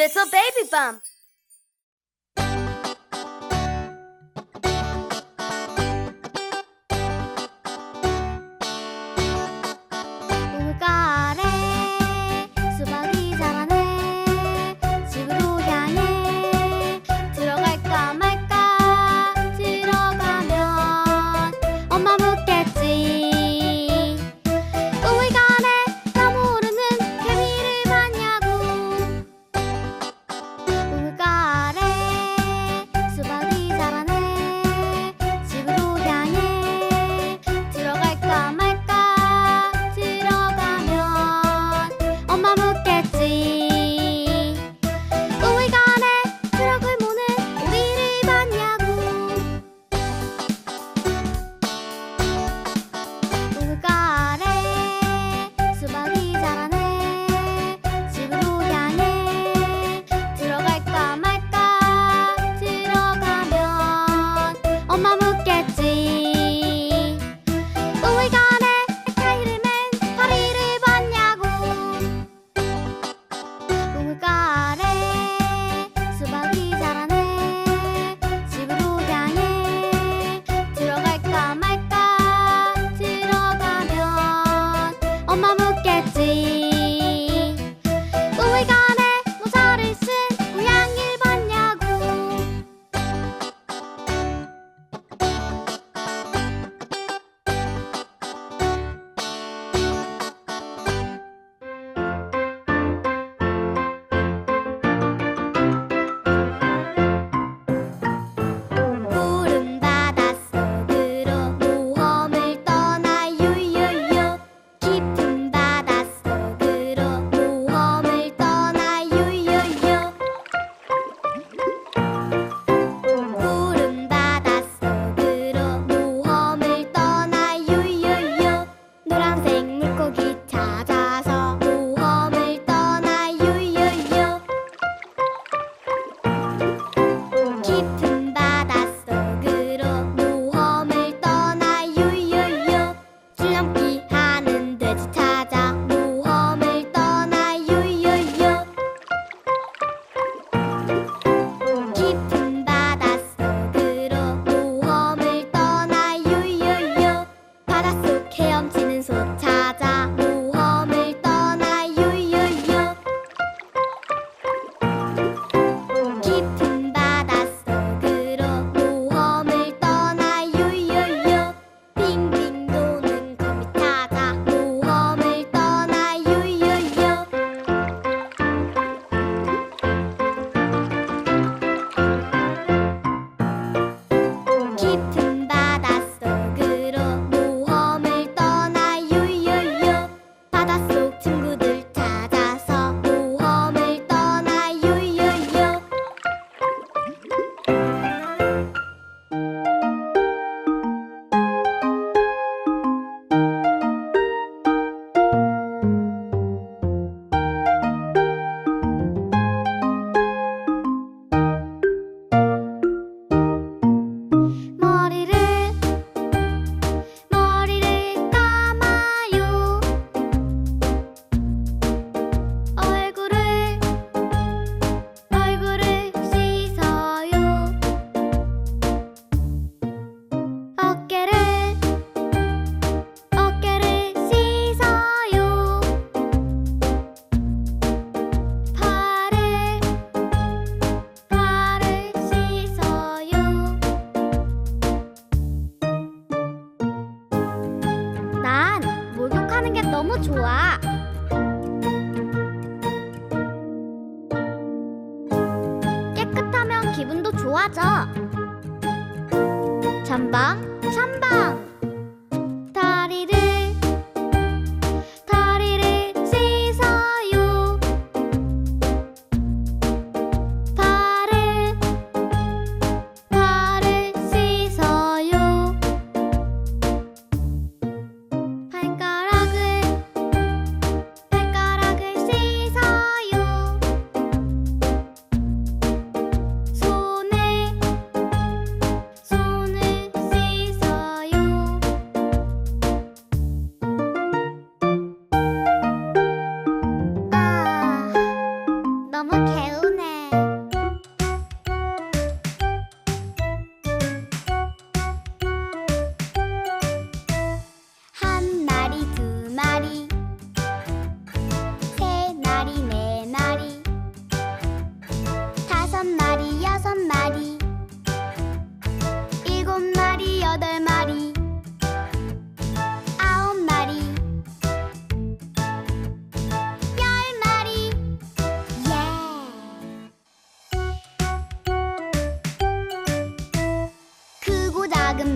little baby bump.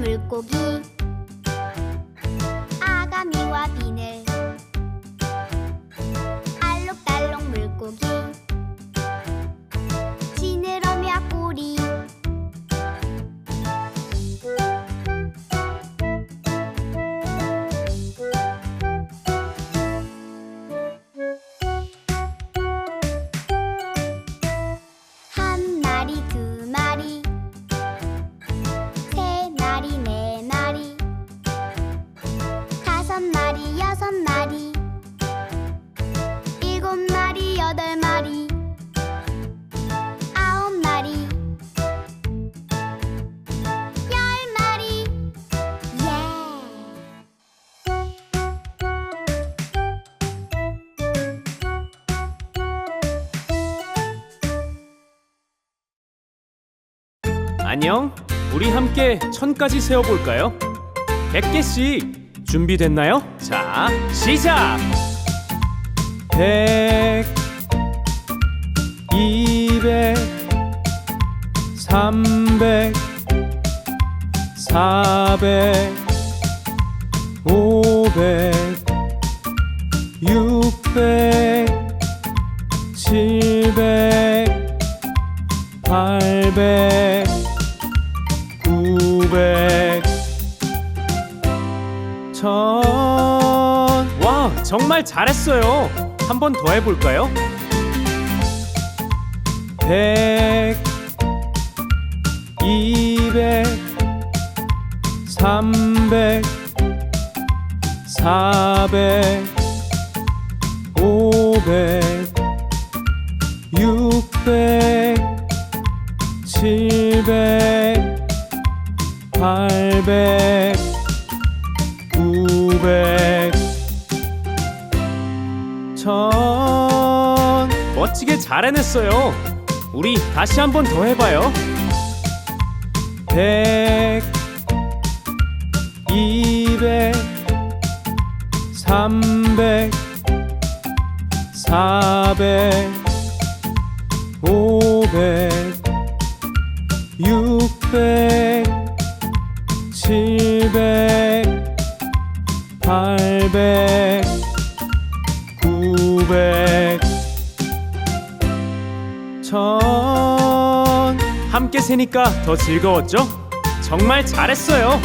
물고기. 아가미와 비늘. 알록달록 물고기 안녕. 우리 함께 천까지 세어볼까요? 100개씩 준비됐나요? 자, 시작! 100 200 300 400 500 600 700 800 추천. 와 정말 잘했어요. 한 번 더 해볼까요? 100 200 300 400 500 잘 해냈어요. 우리 다시 한 번 더 해봐요. 백, 이백, 삼백, 사백, 오백, 육백, 세니까 더 즐거웠죠? 정말 잘했어요.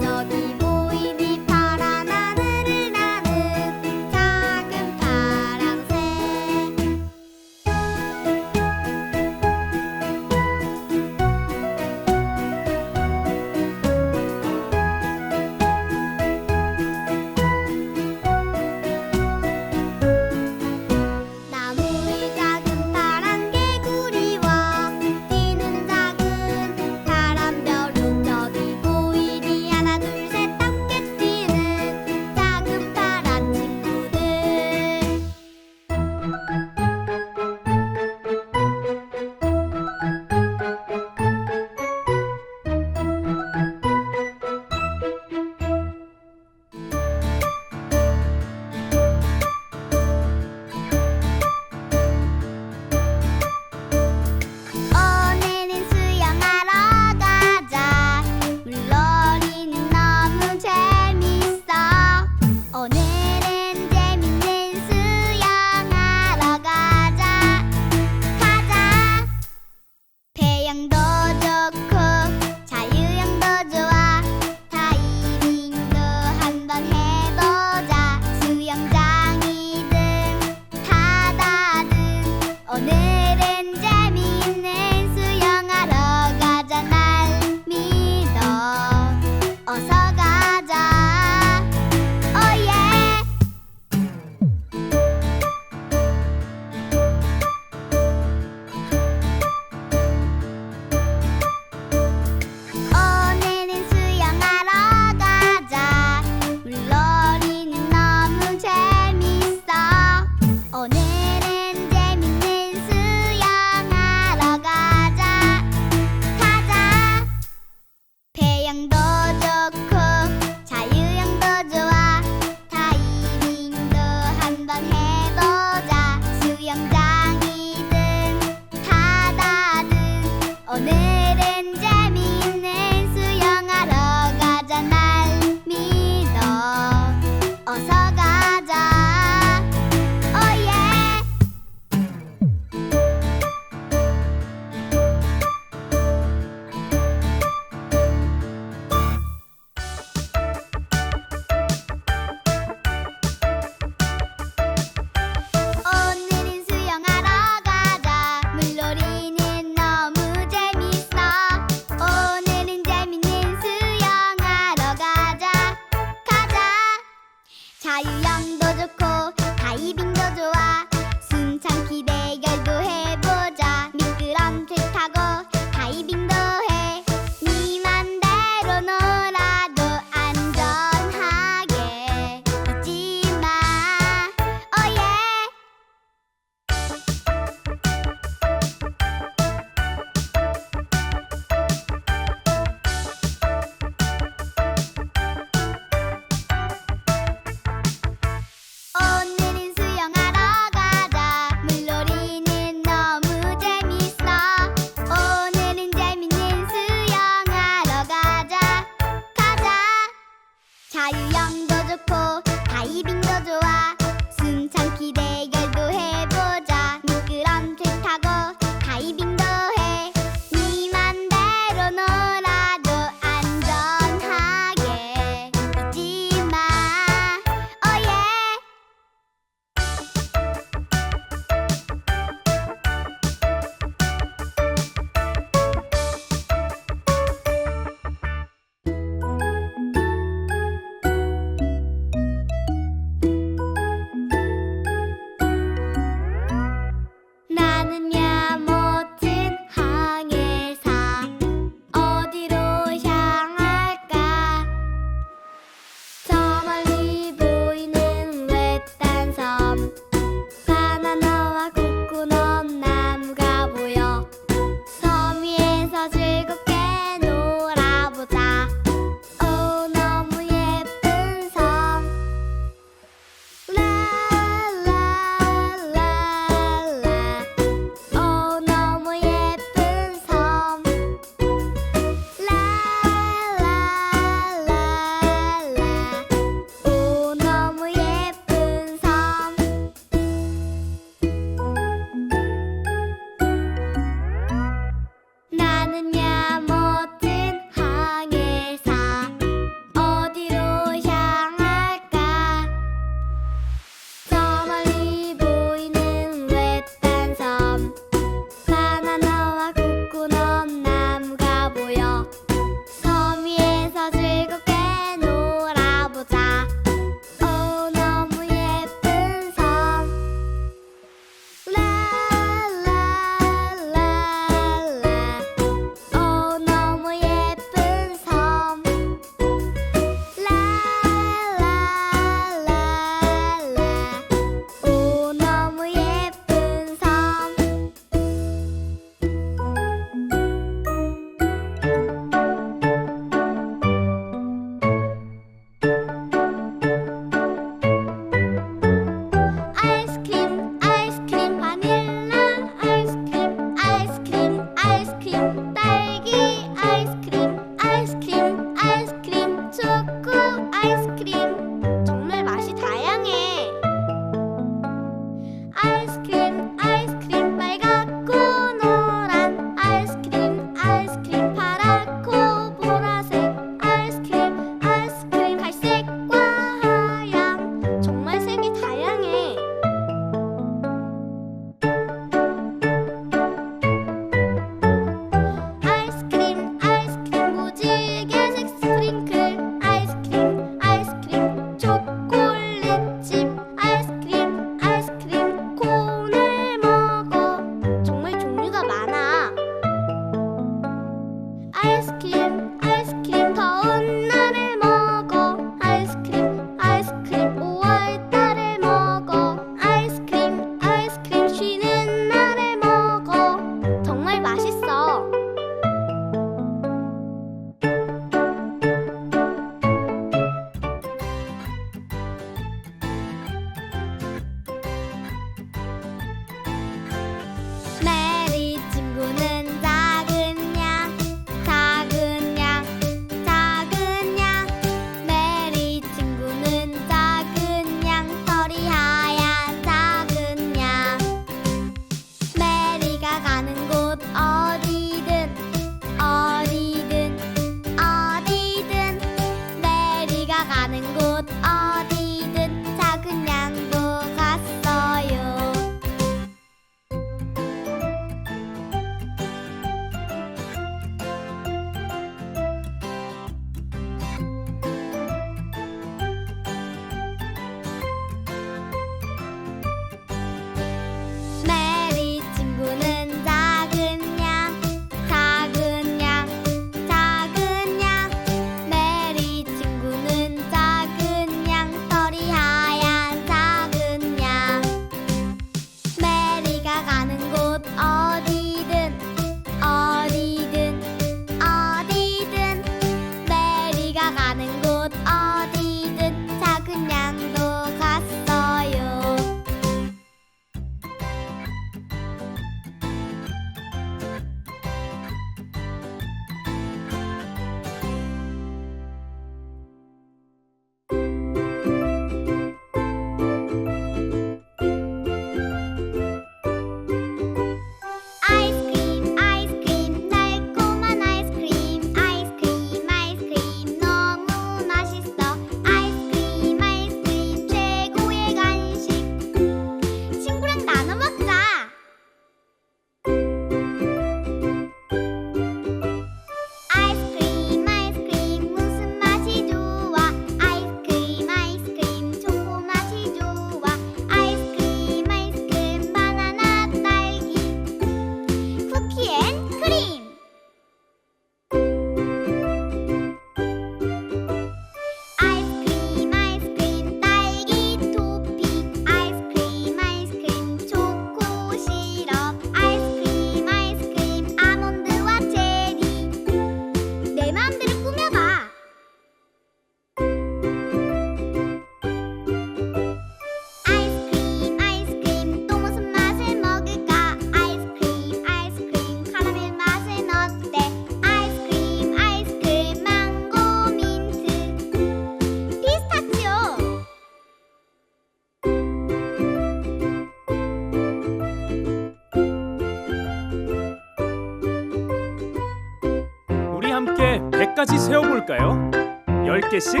개씩.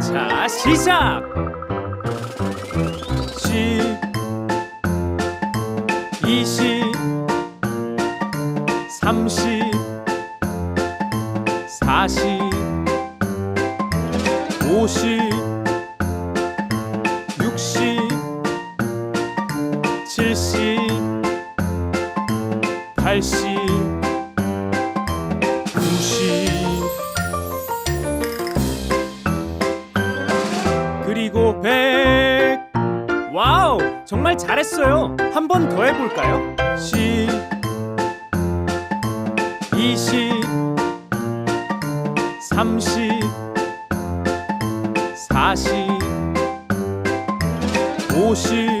자, 시작! 정말 잘했어요. 한 번 더 해볼까요? 시. 이시. 삼시. 사시. 오시.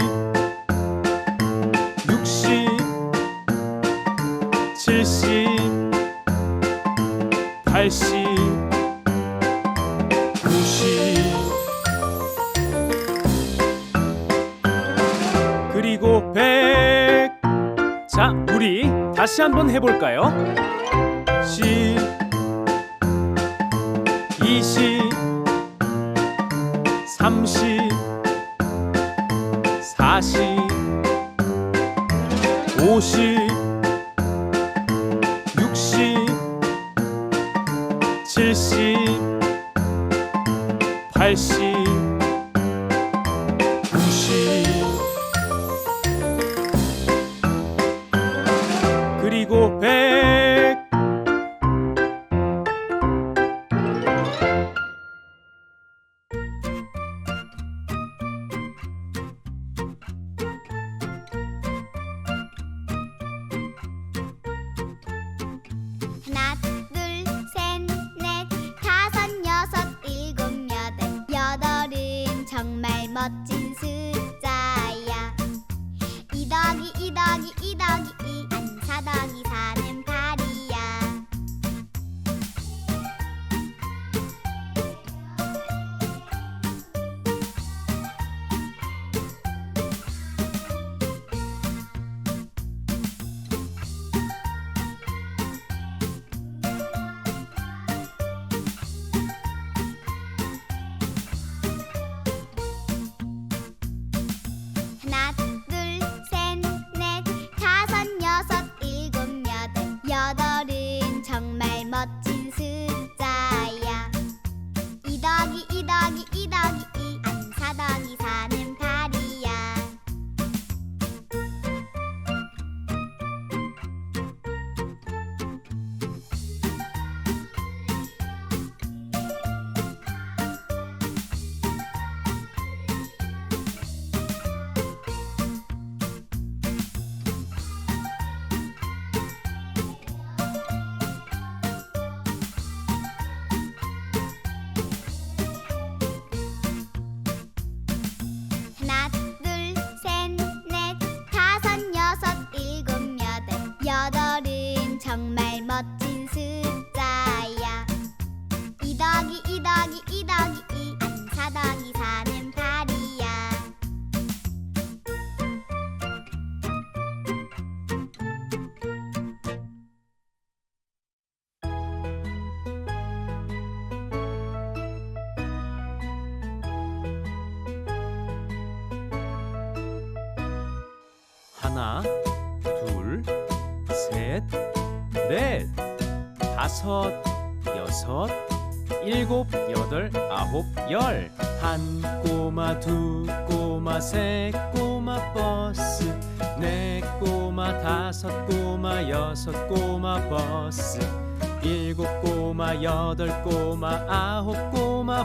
같이 한번 해볼까요? 시 이시 삼시 사시 오시 육시 칠시 팔시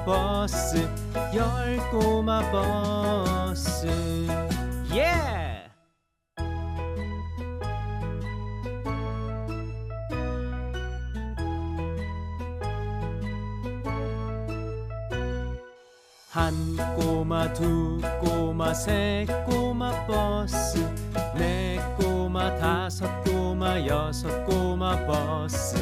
버스 열 꼬마 버스 예! Yeah! 한 꼬마 두 꼬마 세 꼬마 버스 네 꼬마 다섯 꼬마 여섯 꼬마 버스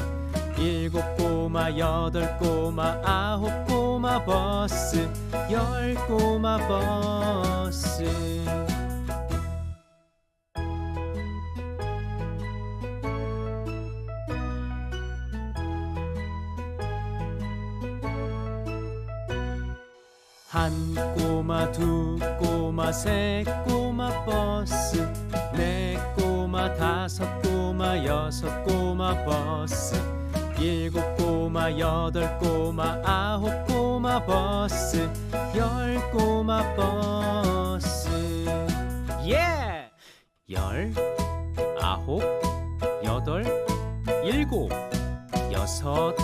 일곱 꼬마 여덟 꼬마 아홉 꼬마 버스 열 꼬마 버스. 한 꼬마 두 꼬마 세 꼬마 버스 네 꼬마 다섯 꼬마 여섯 꼬마 버스 일곱 꼬마 여덟 꼬마 아홉 꼬마 꼬마 버스 열 꼬마 버스 예! 열 아홉 여덟 일곱 여섯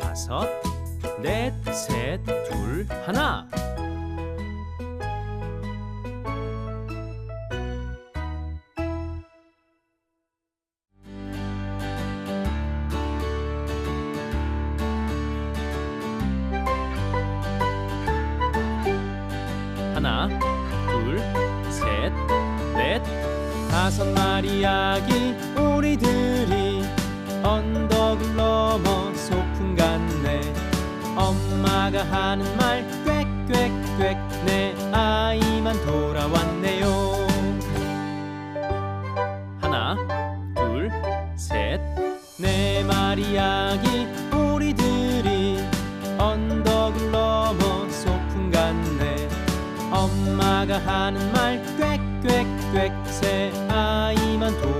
다섯 넷 셋 둘 하나 하는 말 꽥꽥꽥 내 아이만 돌아왔네요. 하나, 둘, 셋, 네 마리 아기 오리들이 언덕을 넘어 소풍 갔네. 엄마가 하는 말 꽥꽥꽥 새 아이만 돌아왔네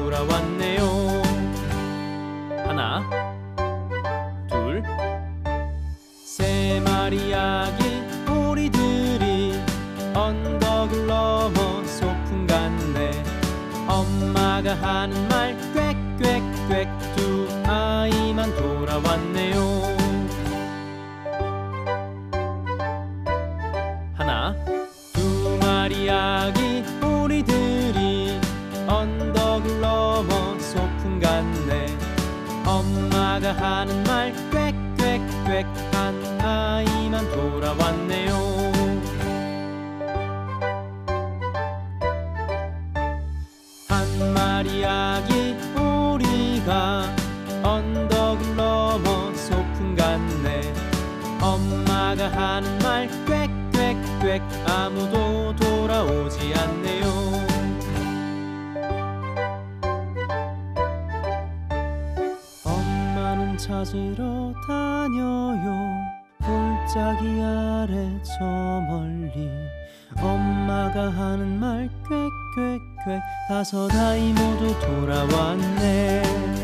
오리가 언덕을 넘어 소풍 갔네. 엄마가 하는 말 꽥꽥꽥 아무도 돌아오지 않네요. 엄마는 찾으러 다녀요. 골짜기 아래 저 멀리 엄마가 하는 말 꽥꽥 꽥 다섯 아이 모두 돌아왔네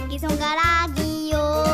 새끼손가락이요.